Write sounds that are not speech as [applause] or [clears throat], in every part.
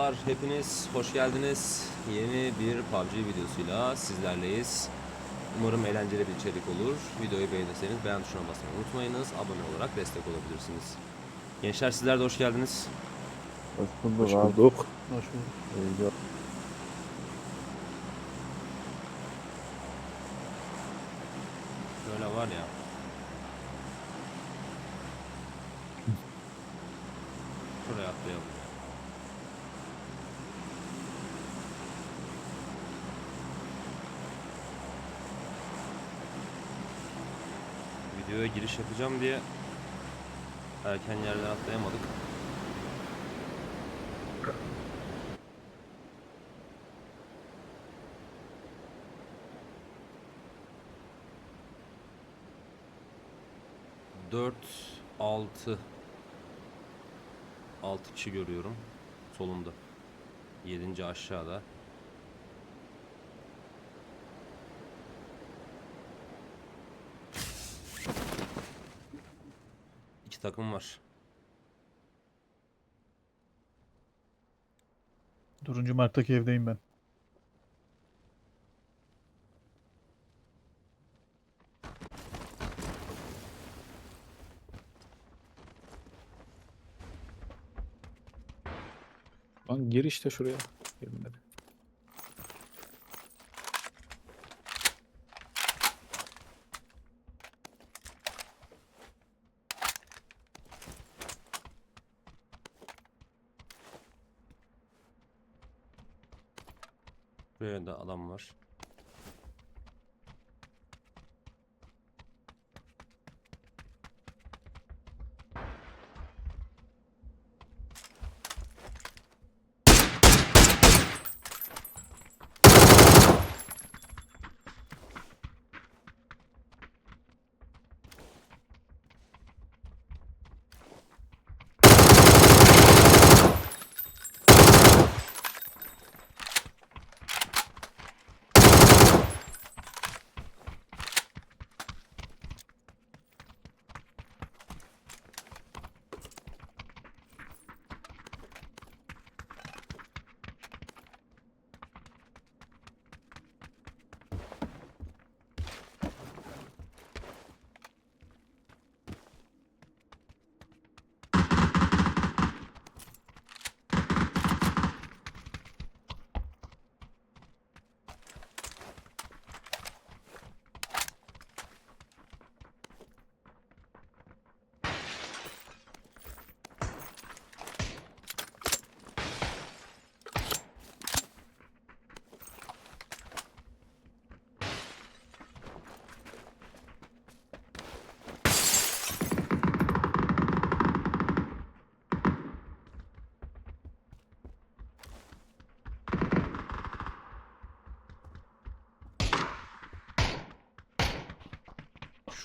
Dostlar hepiniz hoş geldiniz. Yeni bir PUBG videosuyla sizlerleyiz. Umarım eğlenceli bir içerik olur. Videoyu beğenirseniz beğen tuşuna basmayı unutmayınız. Abone olarak destek olabilirsiniz. Gençler sizler de hoş geldiniz. Hoş bulduk Hoş bulduk. Hoş bulduk. Şöyle var ya. Şuraya atlayalım. Videoya giriş yapacağım diye erken yerden atlayamadık. Dört, altı, altı kişi görüyorum solumda. Yedinci aşağıda. İki takım var. Turuncu marktaki evdeyim ben. Lan gir işte şuraya. Buraya da adam var.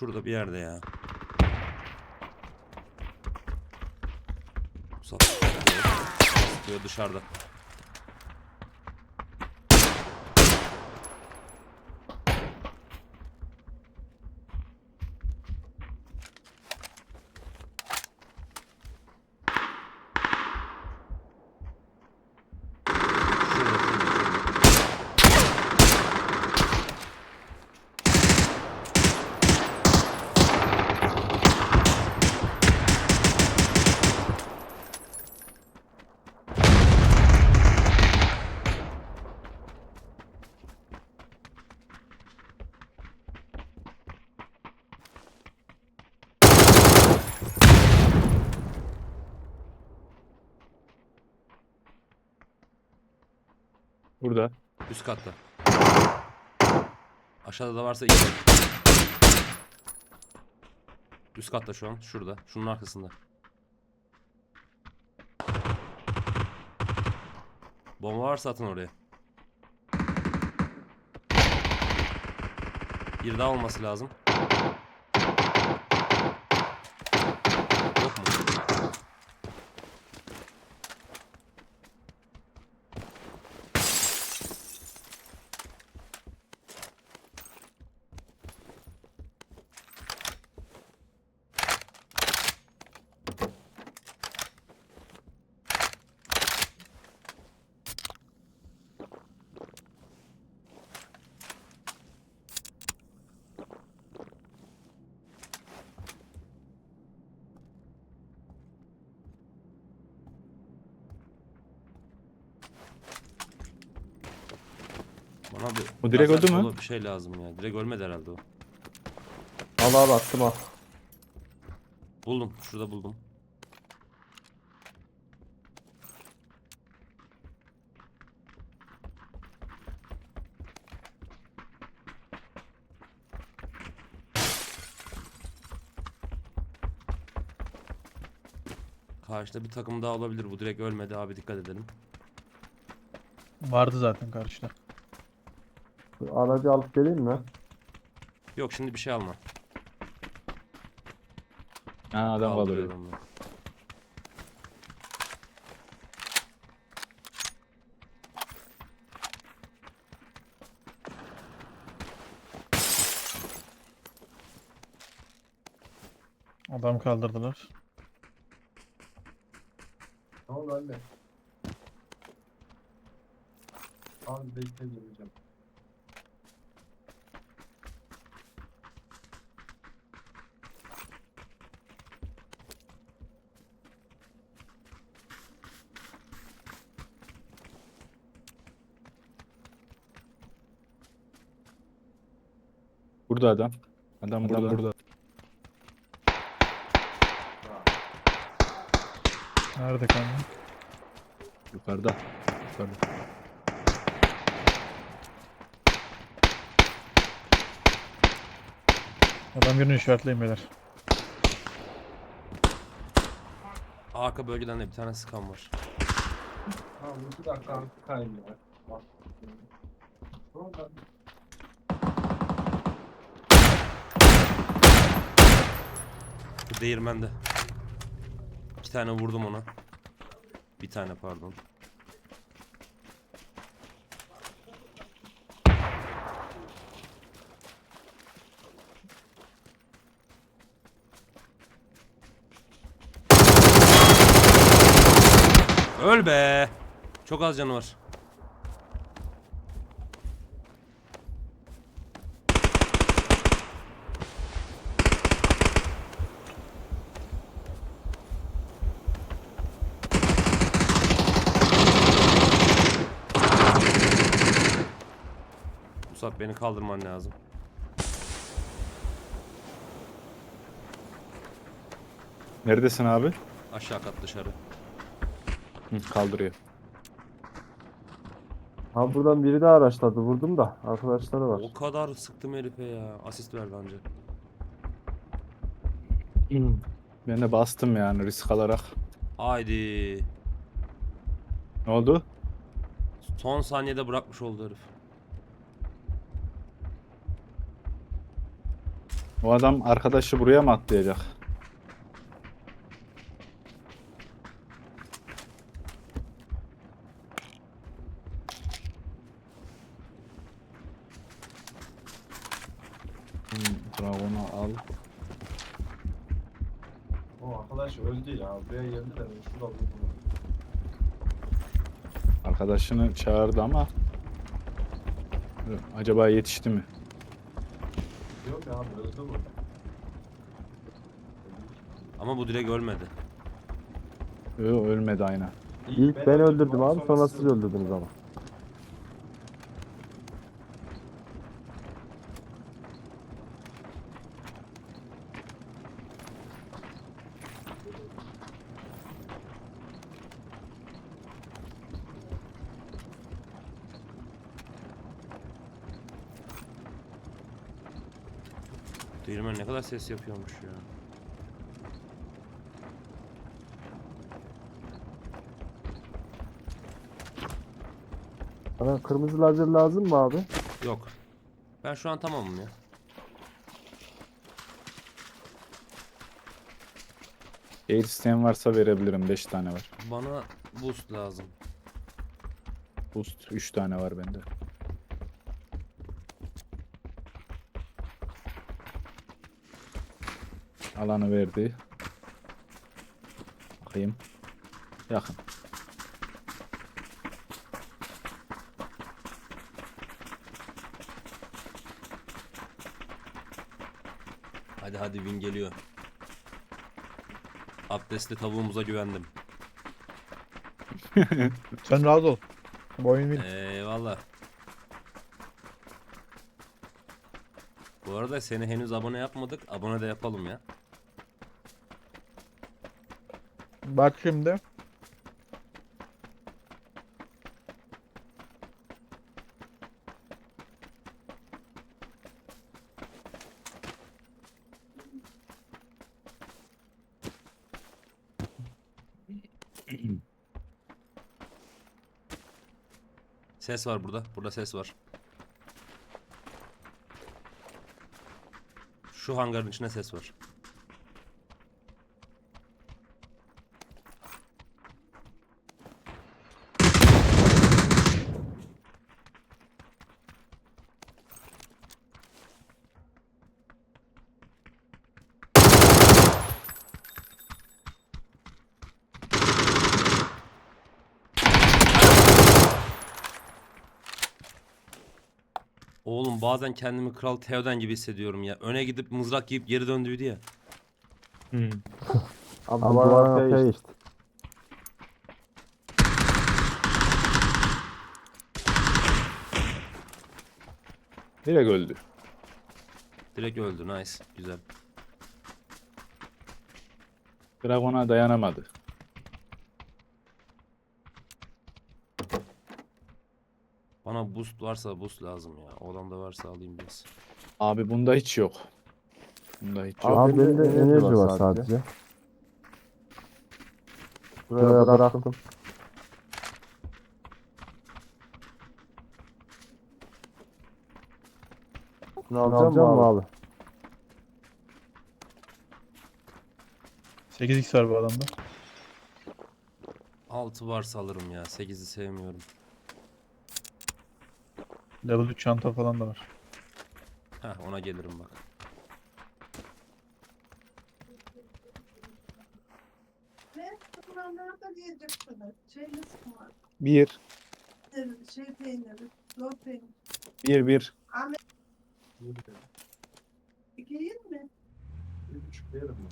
Şurada bir yerde ya. Sıkıyor dışarıda. Şurada, şurada, şurada. Burada. Üst katta. Aşağıda da varsa iyi. Üst katta şu an. Şurada. Şunun arkasında. Bomba varsa atın oraya. Bir daha olması lazım. Yok mu? Abi O direkt lazer öldü mü? Bir şey lazım ya. Direkt ölmedi herhalde o. Al al attım al. Buldum. Şurada buldum. Karşıda bir takım daha olabilir. Bu direkt ölmedi abi dikkat edelim. Vardı zaten karşıda. Aracı alıp geleyim mi? Yok şimdi bir şey alma. Ha adam kaldırıyor. Kaldırıyorum ben. Adam kaldırdılar. Tamam anne. Abi bekle geleceğim. Burada adam. Adam, burada. burada. Nerede kanka? Yukarıda. Yukarıda. Adam birini işaretleyin beyler. Arka bölgeden de bir tane sıkan var. Tamam iki dakika kaynıyor. Değirmende. İki tane vurdum ona. Bir tane pardon. Öl be. Çok az canı var. Musab beni kaldırman lazım. Neredesin abi? Aşağı kat dışarı. Hı, kaldırıyor. Ha buradan biri daha araçladı vurdum da arkadaşları var. O kadar sıktım herife ya. Asist ver bence. [clears throat] Ben de bastım yani risk alarak. Haydi. Ne oldu? Son saniyede bırakmış oldu herif. O adam arkadaşı buraya mı atlayacak? Hmm, Dragon'u al. O arkadaş öldü ya. Buraya geldi de ben şurada vurdum. Arkadaşını çağırdı ama acaba yetişti mi? Yok ya abi öldü mü? Ama bu direkt ölmedi. Yok ölmedi aynen. İlk ben öldürdüm abi sonra siz öldürdünüz ama. Ne kadar ses yapıyormuş ya. Bana kırmızı lazer lazım mı abi? Yok. Ben şu an tamamım ya. Aid isteyen varsa verebilirim. 5 tane var. Bana boost lazım. Boost 3 tane var bende. Alanı verdi. Bakayım. Yakın. Hadi hadi win geliyor. Abdestli tavuğumuza güvendim. [laughs] Sen rahat ol. Bu oyun benim. Eyvallah. Bu arada seni henüz abone yapmadık. Abone de yapalım ya. Bak şimdi. Ses var burada. Burada ses var. Şu hangarın içinde ses var. Oğlum bazen kendimi Kral Theoden gibi hissediyorum ya. Öne gidip mızrak yiyip geri döndüydü ya. Abi duvar arkaya. Direkt öldü. Direkt öldü. Nice. Güzel. Dragon'a dayanamadı. Bana boost varsa boost lazım ya. O adamda varsa alayım biraz. Abi bunda hiç yok. Bunda hiç yok. Abi bende enerji var sadece. Buraya bıraktım. Ne alacağım mı abi? 8x var bu adamda. 6 varsa alırım ya. 8'i sevmiyorum. Level 3 çanta falan da var. Heh ona gelirim bak. Ve sıkma. Bir, Şey peyniri, lor peyniri. bir, bir. Ahmet iki yıl mi? Bir buçuk diyelim mi?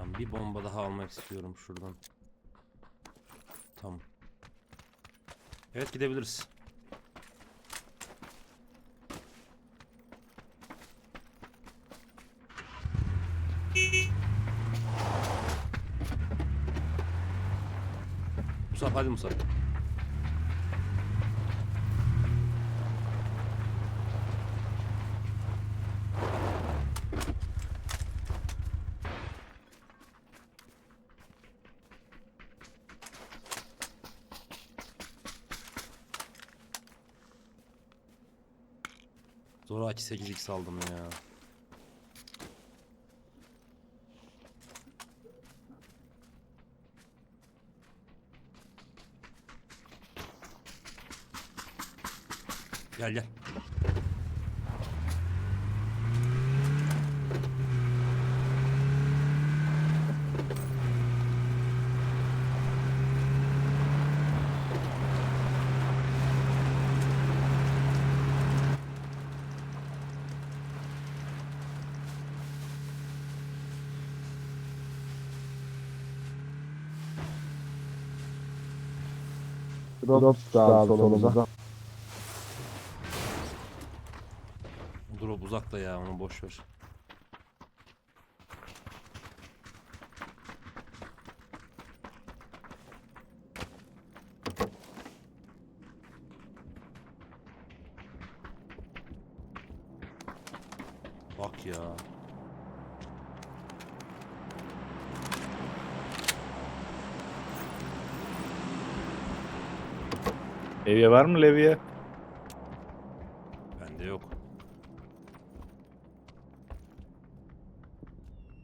Lan bir bomba daha almak istiyorum şuradan. Tamam. Evet gidebiliriz. Musab hadi Musab. 8x aldım ya. Gel gel. Drop da abi solumuza. Drop uzakta ya onu boş ver. Bak ya. Levye var mı levye? Bende yok.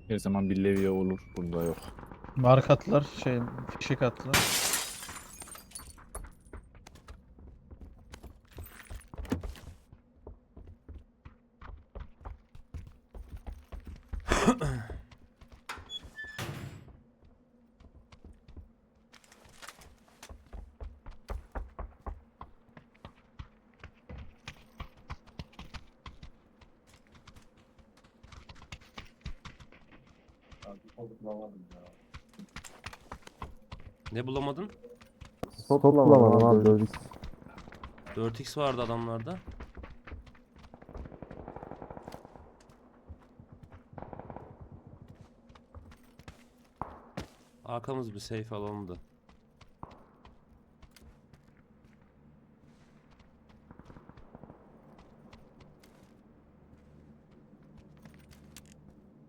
Her zaman bir levye olur. Bunda yok. Mark attılar. Şey, fişek attılar. Top bulamadım abi gördük. 4x vardı adamlarda. Arkamız bir safe alandı.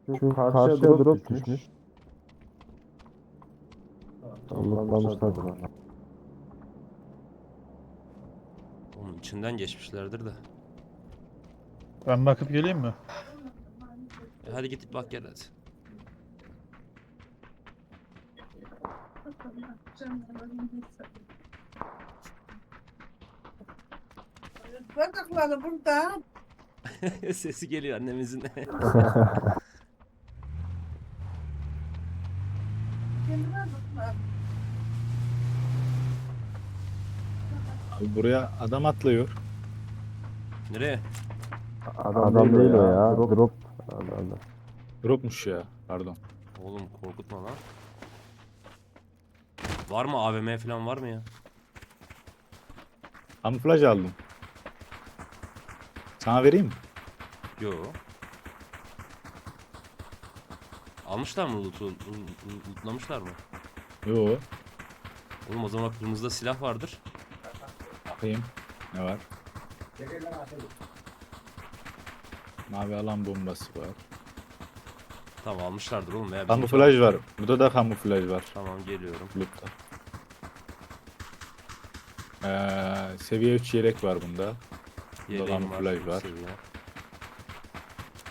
Çünkü karşıya drop düşmüş. Allah'lamışlardır ona. İçinden geçmişlerdir de. Ben bakıp geleyim mi? E hadi git bak gel hadi. Bacakları burada. [laughs] Sesi geliyor annemizin. [laughs] Kendine bakma. Abi buraya adam atlıyor. Nereye? Adam, değil o ya. Drop. Allah Allah. Dropmuş ya. Pardon. Oğlum korkutma lan. Var mı AVM falan var mı ya? Kamuflaj aldım. Sana vereyim mi? Yo. Almışlar mı loot'u? Lo- lo- Lootlamışlar mı? Yo. Oğlum o zaman kırmızıda silah vardır. Bakayım. Ne var? Mavi alan bombası var. Tamam almışlardır oğlum veya bizim- Kamuflaj var. Burada da kamuflaj var. Tamam geliyorum. Loot'ta. Ee, seviye 3 yelek var bunda. Yeleğim kamuflaj var. seviye.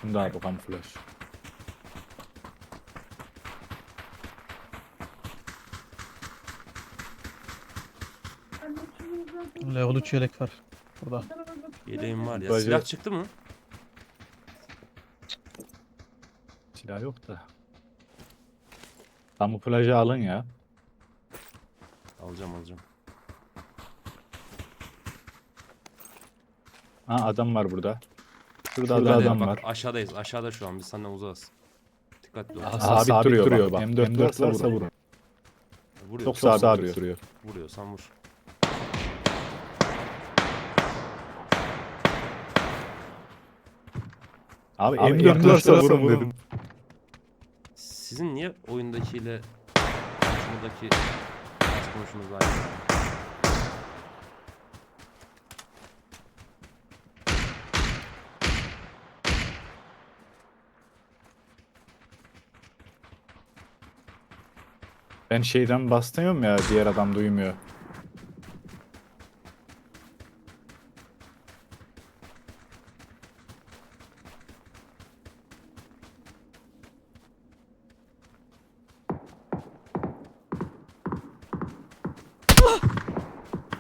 Bunda abi kamuflaj. Anne Level 3 yelek var. Burada. Yeleğim var ya. Bacı- Silah çıktı mı? Silah yok da. Kamuflajı alın ya. Alacağım alacağım. Ha adam var burada. Şurada, Şurada da adam Bak var. aşağıdayız. Aşağıda şu an biz senden uzağız. Dikkatli ol. Aha, sabit, duruyor, bak. M4 varsa vurun. Vuruyor. Çok sabit, duruyor. Vuruyorsan vur. Abi, Abi M4 M4 varsa varsa vurun vurun. dedim. Sizin niye oyundakiyle konuşmadaki biraz konuşmanız aynı? Ben şeyden bastırıyorum ya diğer adam duymuyor.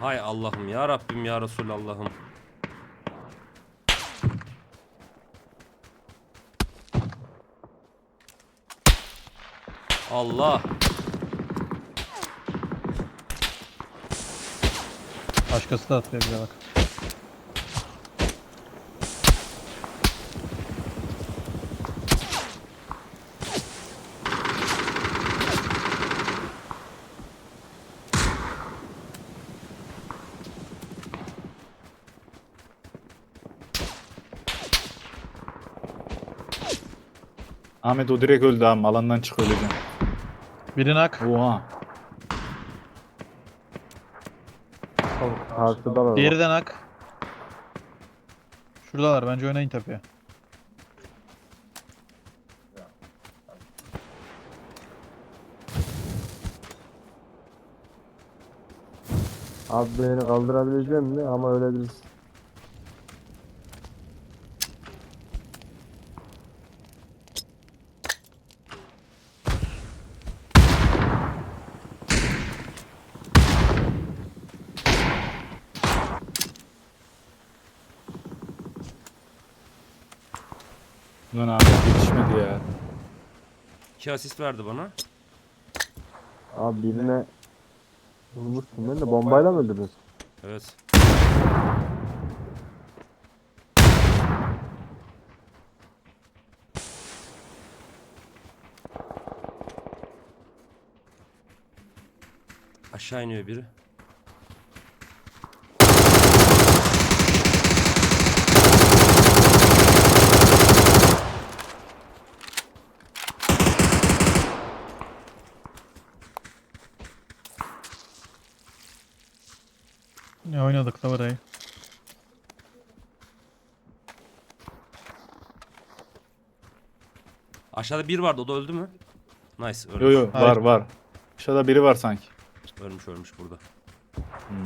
Hay Allah'ım ya Rabbim ya Resulallah'ım. Allah. Başkası da atıyor bize bak. Ahmet o direkt öldü abi. Alandan çık öleceğim. Biri nak. Oha. Karşıda var. Diğeri de nak. Şuradalar bence oynayın tepeye. Abi beni kaldırabilecek mi? Ama öyle İki asist verdi bana. Abi birine vurmuşsun ben de bombayla mı öldürdün? Evet. Aşağı iniyor biri. Oynadık la burayı? Aşağıda bir vardı o da öldü mü? Nice ölmüş. Yo yo Hayır. var var. Aşağıda biri var sanki. Ölmüş ölmüş burada. Hmm.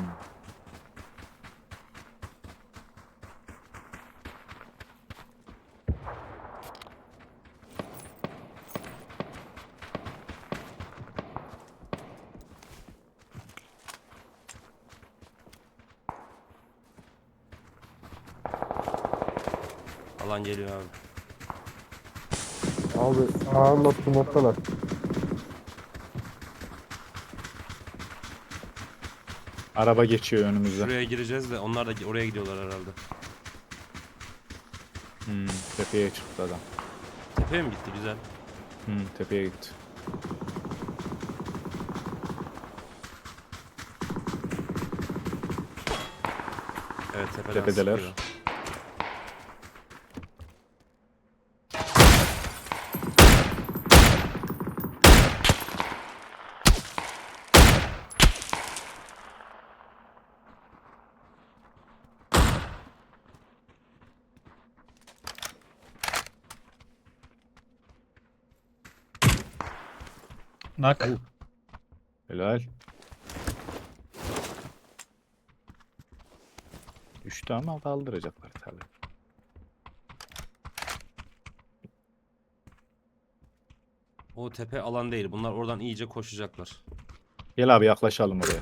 Alan geliyor abi. Abi sağında smoke'talar. Araba geçiyor önümüzde. Şuraya gireceğiz de onlar da oraya gidiyorlar herhalde. Hmm, tepeye çıktı adam. Tepeye mi gitti güzel? Hmm, tepeye gitti. Evet tepeden Tepedeler. sıkıyor. Nak. Helal. Düştü ama kaldıracaklar tabii. O tepe alan değil. Bunlar oradan iyice koşacaklar. Gel abi yaklaşalım oraya.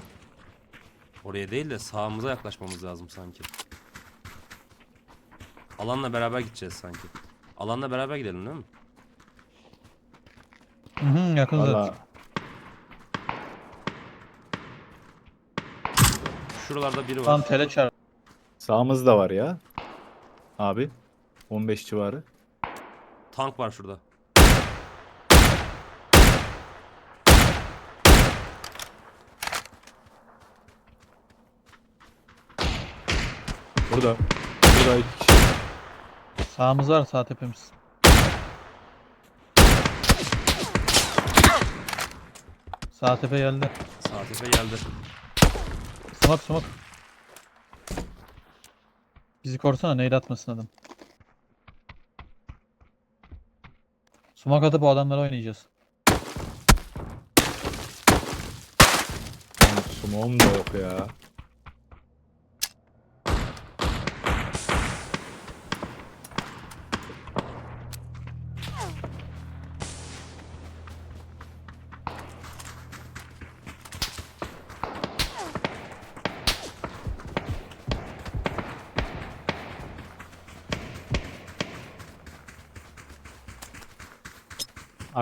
Oraya değil de sağımıza yaklaşmamız lazım sanki. Alanla beraber gideceğiz sanki. Alanla beraber gidelim değil mi? Hı hı yakın zaten. Şuralarda biri var. Tam tele çarp. sağımızda var ya. Abi 15 civarı. Tank var şurada. Burada. Burada iki kişi. Sağımız var sağ tepemiz. Sağ tepe geldi. Sağ tepe geldi. Smoke smoke. Bizi korusana neydi atmasın adam. Smoke atıp o adamlara oynayacağız. Smoke'um da yok ya.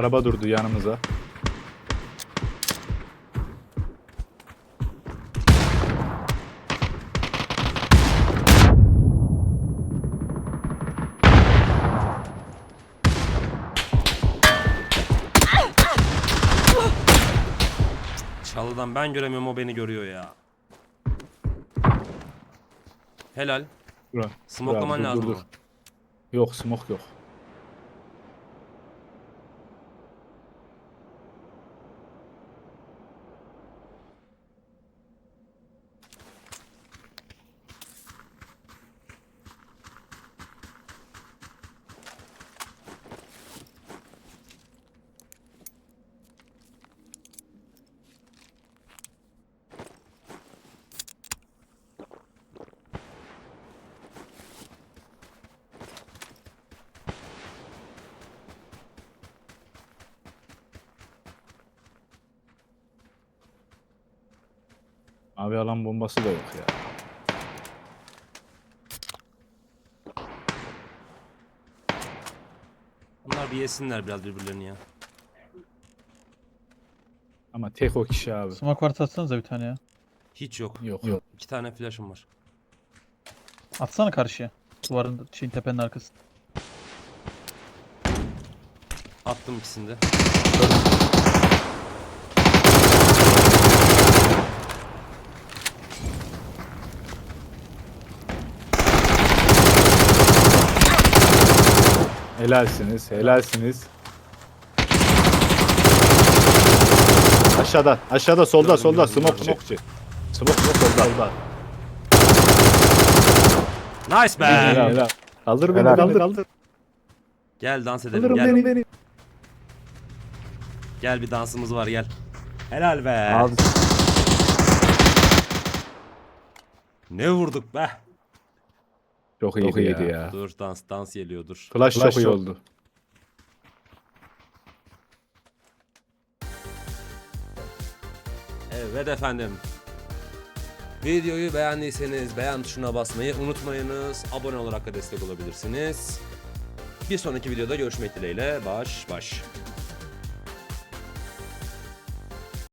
Araba durdu yanımıza. Çalıdan ben göremiyorum o beni görüyor ya. Helal. Dur, Smoklaman dur, dur, lazım dur. ama. Yok smoke yok. Abi alan bombası da yok ya. Bunlar bir yesinler biraz birbirlerini ya. Ama tek o kişi abi. Smoke varsa atsanıza bir tane ya. Hiç yok. Yok yok. İki tane flash'ım var. Atsana karşıya. Duvarın şeyin tepenin arkası. Attım ikisini de. Helalsiniz, helalsiniz. Aşağıda, aşağıda, solda, Gördüm, solda. Smoke, gördüm. smoke. Smoke, smoke, solda, solda. Nice be. Helal, helal. Kaldır beni, Helal. kaldır, kaldır. Gel dans edelim Kaldırın gel. beni, beni. Gel bir dansımız var gel. Helal be. Abi Ne vurduk be. Çok iyiydi, ya. ya. Dur dans dans geliyor dur. Flash, çok iyi oldu. Evet efendim. Videoyu beğendiyseniz beğen tuşuna basmayı unutmayınız. Abone olarak da destek olabilirsiniz. Bir sonraki videoda görüşmek dileğiyle. Baş baş.